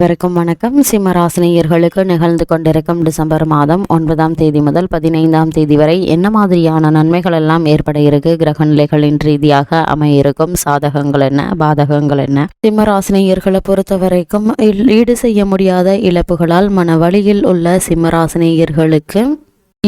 வரைக்கும் வணக்கம். சிம்மராசினியர்களுக்கு நிகழ்ந்து கொண்டிருக்கும் டிசம்பர் மாதம் ஒன்பதாம் தேதி முதல் பதினைந்தாம் தேதி வரை என்ன மாதிரியான நன்மைகள் எல்லாம் ஏற்பட இருக்கு? கிரக நிலைகளின் ரீதியாக அமையிருக்கும் சாதகங்கள் என்ன? பாதகங்கள் என்ன? சிம்மராசினியர்களை பொறுத்த வரைக்கும் ஈடு செய்ய முடியாத இழப்புகளால் மன வழியில் உள்ள சிம்மராசினியர்களுக்கு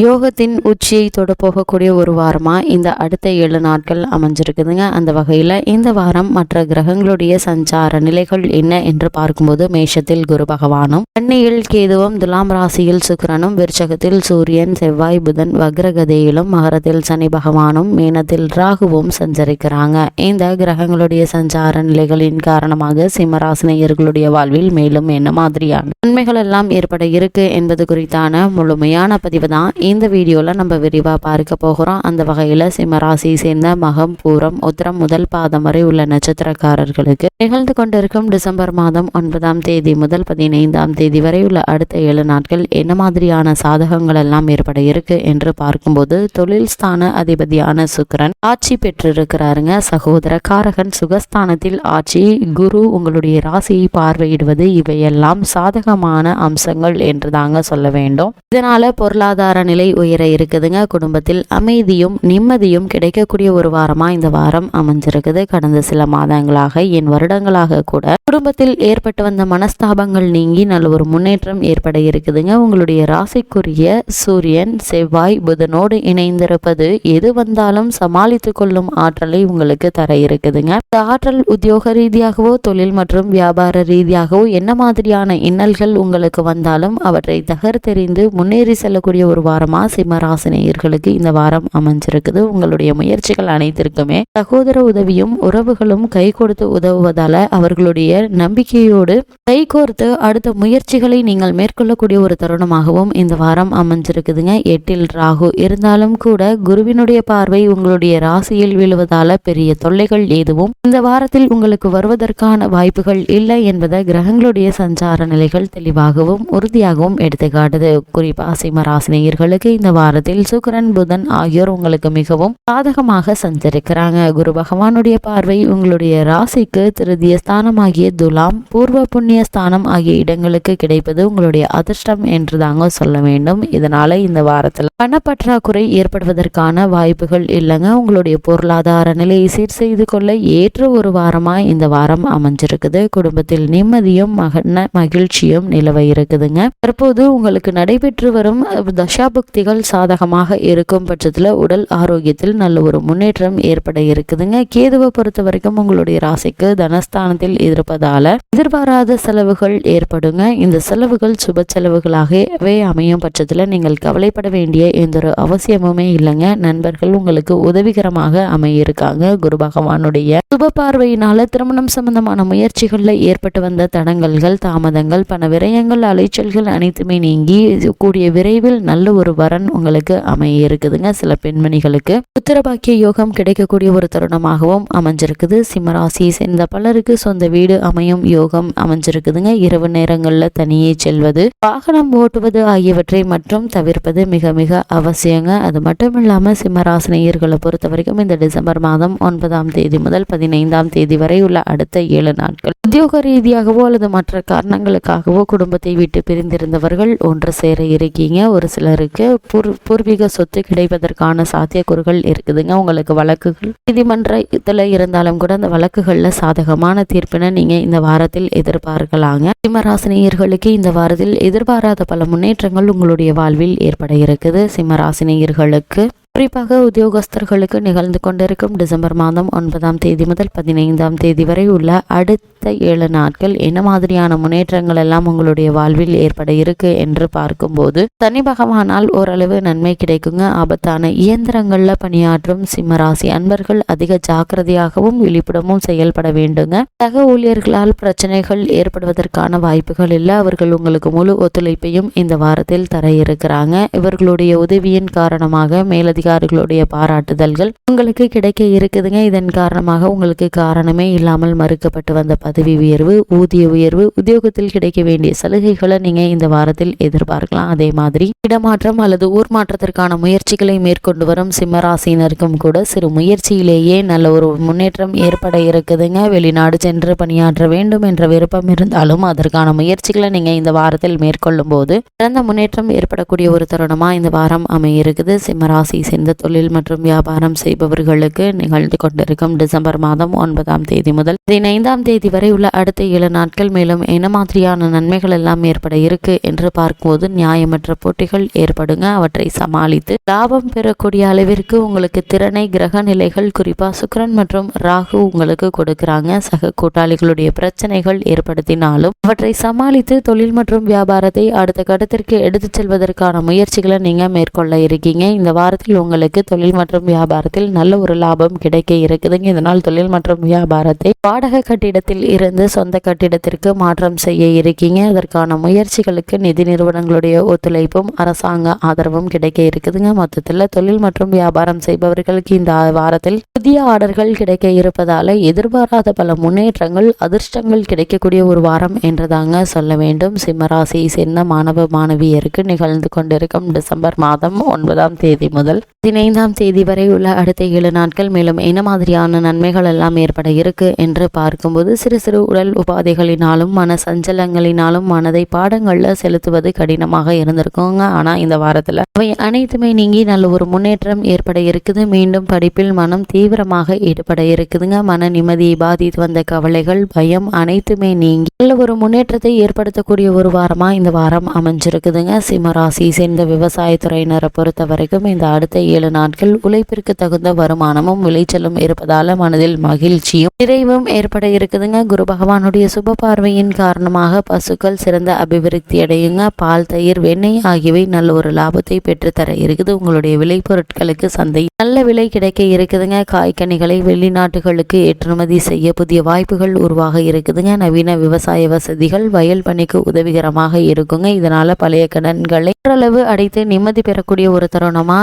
யோகத்தின் உச்சியை தொட போகக்கூடிய ஒரு வாரமாக இந்த அடுத்த ஏழு நாட்கள் அமைஞ்சிருக்குதுங்க. அந்த வகையில் இந்த வாரம் மற்ற கிரகங்களுடைய சஞ்சார நிலைகள் என்ன என்று பார்க்கும்போது மேஷத்தில் குரு பகவானும் கன்னியில் கேதுவும் துலாம் ராசியில் சுக்கரனும் விருச்சகத்தில் சூரியன் செவ்வாய் புதன் வக்ரகதியிலும் மகரத்தில் சனி பகவானும் மீனத்தில் ராகுவும் சஞ்சரிக்கிறாங்க. இந்த கிரகங்களுடைய சஞ்சார நிலைகளின் காரணமாக சிம்மராசினியர்களுடைய வாழ்வில் மேலும் என்ன மாதிரியான நன்மைகள் எல்லாம் ஏற்பட இருக்கு என்பது குறித்தான முழுமையான பதிவு தான் இந்த வீடியோல நம்ம விரிவா பார்க்க போகிறோம். அந்த வகையில சிம்மராசியை சேர்ந்த மகம் பூரம் உத்திரம் முதல் பாதம் வரை உள்ள நட்சத்திரக்காரர்களுக்கு நிகழ்ந்து கொண்டிருக்கும் டிசம்பர் மாதம் ஒன்பதாம் தேதி முதல் பதினைந்தாம் தேதி வரை உள்ள அடுத்த ஏழு நாட்கள் என்ன மாதிரியான சாதகங்கள் எல்லாம் ஏற்பட இருக்கு என்று பார்க்கும்போது தொழில் ஸ்தான அதிபதியான சுக்கிரன் ஆட்சி பெற்றிருக்கிறாருங்க. சகோதர காரகன் சுகஸ்தானத்தில் ஆட்சி குரு உங்களுடைய ராசியை பார்வையிடுவது இவையெல்லாம் சாதகமான அம்சங்கள் என்று தாங்க சொல்ல வேண்டும். இதனால பொருளாதார நிலை உயர இருக்குதுங்க. குடும்பத்தில் அமைதியும் நிம்மதியும் கிடைக்கக்கூடிய ஒரு வாரமா இந்த வாரம் அமைஞ்சிருக்குது. கடந்த சில மாதங்களாக என் வருடங்களாக கூட குடும்பத்தில் ஏற்பட்டு வந்த மனஸ்தாபங்கள் நீங்கி நல்ல ஒரு முன்னேற்றம் ஏற்பட இருக்குதுங்க. உங்களுடைய ராசிக்குரிய சூரியன் செவ்வாய் புதனோடு இணைந்திருப்பது எது வந்தாலும் சமாளித்து கொள்ளும் ஆற்றலை உங்களுக்கு தர இருக்குதுங்க. இந்த ஆற்றல் உத்தியோக ரீதியாகவோ தொழில் மற்றும் வியாபார ரீதியாகவோ என்ன மாதிரியான இன்னல்கள் உங்களுக்கு வந்தாலும் அவற்றை தகர்த்தெறிந்து முன்னேறி செல்லக்கூடிய ஒரு வாரமா சிம்மராசினியர்களுக்கு இந்த வாரம் அமைஞ்சிருக்குது. உங்களுடைய முயற்சிகள் அனைத்திற்குமே சகோதர உதவியும் உறவுகளும் கை கொடுத்து உதவுவதால அவர்களுடைய ஆசிரியர் நம்பிக்கையோடு கைகோர்த்து அடுத்த முயற்சிகளை நீங்கள் மேற்கொள்ளக்கூடிய ஒரு தருணமாகவும் இந்த வாரம் அமைஞ்சிருக்குதுங்க. எட்டில் ராகு இருந்தாலும் கூட குருவினுடைய பார்வை உங்களுடைய ராசியில் விழுவதால பெரிய தொல்லைகள் எதுவும் இந்த வாரத்தில் உங்களுக்கு வருவதற்கான வாய்ப்புகள் இல்லை என்பதை கிரகங்களுடைய சஞ்சார நிலைகள் தெளிவாகவும் உறுதியாகவும் எடுத்துக்காட்டுது குறிப்பா சிம்ம ராசினியர்களுக்கு இந்த வாரத்தில் சுக்கரன் புதன் ஆகியோர் உங்களுக்கு மிகவும் சாதகமாக சஞ்சரிக்கிறாங்க. குரு பகவானுடைய பார்வை உங்களுடைய ராசிக்கு திருதிய ஸ்தானமாகிய துலாம் பூர்வ புண்ணிய ஸ்தானம் ஆகிய இடங்களுக்கு கிடைப்பது உங்களுடைய அதிர்ஷ்டம் என்று தாங்க சொல்ல வேண்டும். இதனால் இந்த வாரத்தில் பணப்பற்றாக்குறை ஏற்படுவதற்கான வாய்ப்புகள் இல்லைங்க. உங்களுடைய பொருளாதார நிலையை சீர் செய்து கொள்ள ஏற்ற ஒரு வாரமாக இந்த வாரம் அமைஞ்சிருக்குது. குடும்பத்தில் நிம்மதியும் மகன மகிழ்ச்சியும் நிலவ இருக்குதுங்க. தற்போது உங்களுக்கு நடைபெற்று வரும் தசாபுக்திகள் சாதகமாக இருக்கும் பட்சத்தில் உடல் ஆரோக்கியத்தில் நல்ல ஒரு முன்னேற்றம் ஏற்பட இருக்குதுங்க. கேதுவை பொறுத்த வரைக்கும் உங்களுடைய ராசிக்கு தனஸ்தானத்தில் இருப்பதால எதிர்பாராத செலவுகள் ஏற்படுங்க. இந்த செலவுகள் சுப செலவுகளாகவே அமையும் பட்சத்தில் நீங்கள் கவலைப்பட வேண்டிய எந்த ஒரு அவசியமுமே இல்லைங்க. நண்பர்கள் உங்களுக்கு உதவிகரமாக அமையிருக்காங்க. குரு பகவானுடைய சுப பார்வையினால திருமணம் சம்பந்தமான முயற்சிகளில் ஏற்பட்டு வந்த தடங்கல்கள் தாமதங்கள் பண விரயங்கள் அலைச்சல்கள் அனைத்துமே நீங்கி கூடிய விரைவில் நல்ல ஒரு வரன் உங்களுக்கு அமைய இருக்குதுங்க சில பெண்மணிகளுக்கு. உத்தரபாக்கிய யோகம் கிடைக்கக்கூடிய ஒரு தருணமாகவும் அமைஞ்சிருக்குது. சிம்மராசி சேர்ந்த பலருக்கு சொந்த வீடு அமையும் யோகம் அமைஞ்சிருக்குதுங்க. இரவு நேரங்களில் தனியே செல்வது வாகனம் ஓட்டுவது ஆகியவற்றை மற்றும் தவிர்ப்பது மிக மிக அவசியங்க. அது மட்டும் இல்லாமல் சிம்மராசினியர்களை பொறுத்த வரைக்கும் இந்த டிசம்பர் மாதம் ஒன்பதாம் தேதி முதல் பதினைந்தாம் தேதி வரை உள்ள அடுத்த ஏழு நாட்கள். உத்தியோக ரீதியாகவோ அல்லது மற்ற காரணங்களுக்காகவோ குடும்பத்தை விட்டு பிரிந்திருந்தவர்கள் ஒன்று சேர இருக்கீங்க. ஒரு சிலருக்கு பூர் பூர்வீக சொத்து கிடைப்பதற்கான சாத்தியக்கூறுகள் இருக்குதுங்க. உங்களுக்கு வழக்குகள் நீதிமன்றத்தில் இருந்தாலும் கூட அந்த வழக்குகளில் சாதகமான தீர்ப்பினை நீங்கள் இந்த வாரத்தில் எதிர்பார்க்கலாங்க. சிம்மராசினியர்களுக்கு இந்த வாரத்தில் எதிர்பாராத பல முன்னேற்றங்கள் உங்களுடைய வாழ்வில் ஏற்பட இருக்குது. சிம்மராசினியர்களுக்கு குறிப்பாக உத்தியோகஸ்தர்களுக்கு நிகழ்ந்து கொண்டிருக்கும் டிசம்பர் மாதம் ஒன்பதாம் தேதி முதல் பதினைந்தாம் தேதி வரை உள்ள அடுத்த ஏழு நாட்கள் என்ன மாதிரியான முன்னேற்றங்கள் எல்லாம் உங்களுடைய வாழ்வில் ஏற்பட இருக்கு என்று பார்க்கும்போது சனி பகவானால் ஓரளவு நன்மை கிடைக்குங்க. ஆபத்தான இயந்திரங்கள்ல பணியாற்றும் சிம்மராசி அன்பர்கள் அதிக ஜாக்கிரதையாகவும் விழிப்புடமும் செயல்பட வேண்டுங்க. சக ஊழியர்களால் பிரச்சனைகள் ஏற்படுவதற்கான வாய்ப்புகள் இல்லை. அவர்கள் உங்களுக்கு முழு ஒத்துழைப்பையும் இந்த வாரத்தில் தர இருக்கிறாங்க. இவர்களுடைய உதவியின் காரணமாக மேலதிக அதிகாரிகளுடைய பாராட்டுதல்கள் உங்களுக்கு கிடைக்க இருக்குதுங்க. இதன் காரணமாக உங்களுக்கு காரணமே இல்லாமல் மறுக்கப்பட்டு வந்த பதவி உயர்வு ஊதிய உயர்வு உத்தியோகத்தில் கிடைக்க வேண்டிய சலுகைகளை நீங்க இந்த வாரத்தில் எதிர்பார்க்கலாம். அதே மாதிரி இடமாற்றம் அல்லது ஊர் மாற்றத்திற்கான முயற்சிகளை மேற்கொண்டு வரும் சிம்மராசினருக்கும் கூட சிறு முயற்சியிலேயே நல்ல ஒரு முன்னேற்றம் ஏற்பட இருக்குதுங்க. வெளிநாடு சென்று பணியாற்ற வேண்டும் என்ற விருப்பம் இருந்தாலும் அதற்கான முயற்சிகளை நீங்க இந்த வாரத்தில் மேற்கொள்ளும் போது சிறந்த முன்னேற்றம் ஏற்படக்கூடிய ஒரு தருணமா இந்த வாரம் அமையிருக்குது சிம்மராசி இந்த தொழில் மற்றும் வியாபாரம் செய்பவர்களுக்கு நிகழ்ந்து கொண்டிருக்கும் டிசம்பர் மாதம் ஒன்பதாம் தேதி முதல் பதினைந்தாம் தேதி வரை உள்ள அடுத்த ஏழு நாட்கள் மேலும் என்ன மாதிரியான நன்மைகள் எல்லாம் ஏற்பட இருக்கு என்று பார்க்கும்போது நியாயமற்ற போட்டிகள் ஏற்படுங்க. அவற்றை சமாளித்து லாபம் பெறக்கூடிய அளவிற்கு உங்களுக்கு திறனை கிரக நிலைகள் குறிப்பா சுக்கிரன் மற்றும் ராகு உங்களுக்கு கொடுக்கிறாங்க. சக கூட்டாளிகளுடைய பிரச்சனைகள் ஏற்படுத்தினாலும் அவற்றை சமாளித்து தொழில் மற்றும் வியாபாரத்தை அடுத்த கட்டத்திற்கு எடுத்துச் செல்வதற்கான முயற்சிகளை நீங்க மேற்கொள்ள இருக்கீங்க. இந்த வாரத்தில் உங்களுக்கு தொழில் மற்றும் வியாபாரத்தில் நல்ல ஒரு லாபம் கிடைக்க இருக்குதுங்க. இதனால் தொழில் மற்றும் வியாபாரத்தை வாடகை கட்டிடத்தில் இருந்து சொந்த கட்டிடத்திற்கு மாற்றம் செய்ய இருக்கீங்க. அதற்கான முயற்சிகளுக்கு நிதி நிறுவனங்களுடைய ஒத்துழைப்பும் அரசாங்க ஆதரவும் கிடைக்க இருக்குதுங்க. மொத்தத்தில் தொழில் மற்றும் வியாபாரம் செய்பவர்களுக்கு இந்த வாரத்தில் புதிய ஆர்டர்கள் கிடைக்க இருப்பதால எதிர்பாராத பல முன்னேற்றங்கள் அதிர்ஷ்டங்கள் கிடைக்கக்கூடிய ஒரு வாரம் என்றுதாங்க சொல்ல வேண்டும். சிம்மராசியை சேர்ந்த மாணவ மாணவியருக்கு நிகழ்ந்து கொண்டிருக்கும் டிசம்பர் மாதம் ஒன்பதாம் தேதி முதல் பதினைந்தாம் தேதி வரை உள்ள அடுத்த ஏழு நாட்கள் மேலும் என்ன மாதிரியான நன்மைகள் எல்லாம் ஏற்பட இருக்கு என்று பார்க்கும்போது சிறு சிறு உடல் உபாதைகளினாலும் மன சஞ்சலங்களினாலும் மனதை பாடங்களில் செலுத்துவது கடினமாக இருந்திருக்குங்க. ஆனால் இந்த வாரத்தில் அவை அனைத்துமே நீங்கி நல்ல ஒரு முன்னேற்றம் ஏற்பட இருக்குது. மீண்டும் படிப்பில் மனம் தீவிரமாக ஈடுபட இருக்குதுங்க. மன நிம்மதியை பாதித்து வந்த கவலைகள் பயம் அனைத்துமே நீங்கி நல்ல ஒரு முன்னேற்றத்தை ஏற்படுத்தக்கூடிய ஒரு வாரமாக இந்த வாரம் அமைஞ்சிருக்குதுங்க. சிம்மராசி சேர்ந்த விவசாயத்துறையினரை பொறுத்த வரைக்கும் இந்த அடுத்த ஏழு நாட்கள் உழைப்பிற்கு தகுந்த வருமானமும் விளைச்சலும் இருப்பதால மனதில் மகிழ்ச்சியும் நிறைவும் ஏற்பட இருக்குதுங்க. குரு பகவானுடைய சுப பார்வையின் காரணமாக பசுக்கள் சிறந்த அபிவிருத்தி அடையுங்க. பால் தயிர் வெண்ணெய் ஆகியவை நல்ல ஒரு லாபத்தை பெற்றுத்தர இருக்குது. உங்களுடைய விளைபொருட்களுக்கு சந்தை நல்ல விலை கிடைக்க இருக்குதுங்க. காய்கனிகளை வெளிநாட்டுகளுக்கு ஏற்றுமதி செய்ய புதிய வாய்ப்புகள் உருவாக இருக்குதுங்க. நவீன விவசாய வசதிகள் வயல் பணிக்கு உதவிகரமாக இருக்குங்க. இதனால பழைய கடன்களை ஓரளவு அடைத்து நிம்மதி பெறக்கூடிய ஒரு தருணமா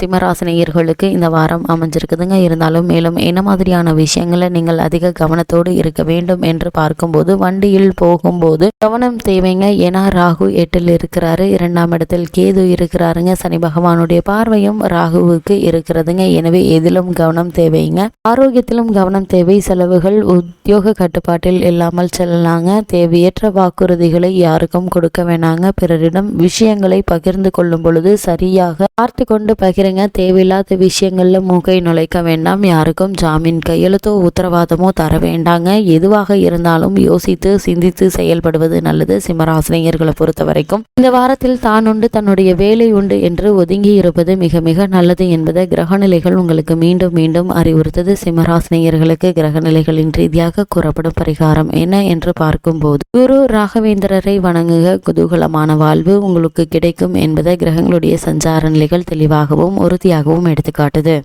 சிம்மராசினியர்களுக்கு இந்த வாரம் அமைஞ்சிருக்குதுங்க. இருந்தாலும் மேலும் என்ன மாதிரியான விஷயங்களை நீங்கள் அதிக கவனத்தோடு இருக்க வேண்டும் என்று பார்க்கும்போது வண்டியில் போகும்போது கவனம் தேவைங்க. ஏன்னா ராகு எட்டில் இருக்கிறாரு. இரண்டாம் இடத்தில் கேது இருக்கிறாருங்க. சனி பகவானுடைய பார்வையும் ராகுவுக்கு இருக்கிறதுங்க. எனவே எதிலும் கவனம் தேவைங்க. ஆரோக்கியத்திலும் கவனம் தேவை. செலவுகள் உத்தியோக கட்டுப்பாட்டில் இல்லாமல் செல்லலாங்க. தேவையற்ற வாக்குறுதிகளை யாருக்கும் கொடுக்க வேணாங்க. பிறரிடம் விஷயங்களை பகிர்ந்து கொள்ளும் பொழுது சரியாக பார்த்து கொண்டு பகிருங்க. தேவையில்லாத விஷயங்களில் மூக்கை நுழைக்க வேண்டாம். யாருக்கும் ஜாமீன் கையெழுத்தோ உத்தரவாதமோ தர வேண்டாங்க. எதுவாக இருந்தாலும் யோசித்து சிந்தித்து செயல்படுவது நல்லது. சிம்மராசினியர்களை பொறுத்த வரைக்கும் இந்த வாரத்தில் தான் உண்டு தன்னுடைய வேலை உண்டு என்று ஒதுங்கி இருப்பது மிக மிக நல்லது என்பதை கிரகநிலைகள் உங்களுக்கு மீண்டும் மீண்டும் அறிவுறுத்தது. சிம்மராசினியர்களுக்கு கிரகநிலைகளின் ரீதியாக கூறப்படும் பரிகாரம் என்ன என்று பார்க்கும்போது குரு ராகவேந்திரரை வணங்குக. குதூகலமான வாழ்வு உங்களுக்கு கிடைக்கும் என்பதை கிரகங்களுடைய சஞ்சார நிலை தெளிவாகவும் உறுதியாகவும் எடுத்துக்காட்டுது.